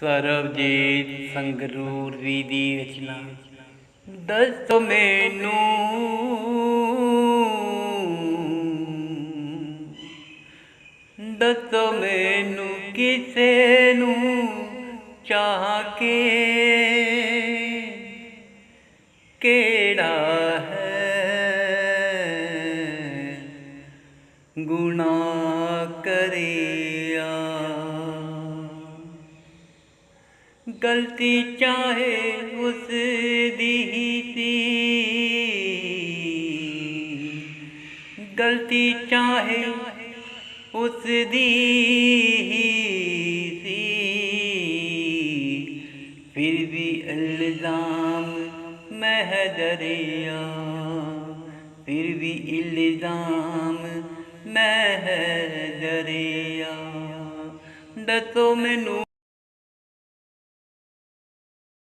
ਸਰਬਜੀਤ ਸੰਗਰੂਰ ਦੀ ਰਚਨਾ। ਦੱਸੋ ਮੈਨੂੰ ਦੱਸੋ ਮੈਨੂੰ ਕਿਸੇ ਨੂੰ ਚਾਹ ਕੇ ਕਿਹੜਾ ਹੈ ਗੁਨਾਹ ਕਰਿਆ। ਗਲਤੀ ਚਾਹੇ ਉਸ ਦੀ ਹੀ ਸੀ। ਗਲਤੀ ਚਾਹੇ ਉਸ ਦੀ ਹੀ ਸੀ। ਫਿਰ ਵੀ ਇਲਜ਼ਾਮ ਮੈਂ ਫਿਰ ਵੀ ਇਲਜ਼ਾਮ ਮੈਂ ਦੱਸੋ ਮੈਨੂੰ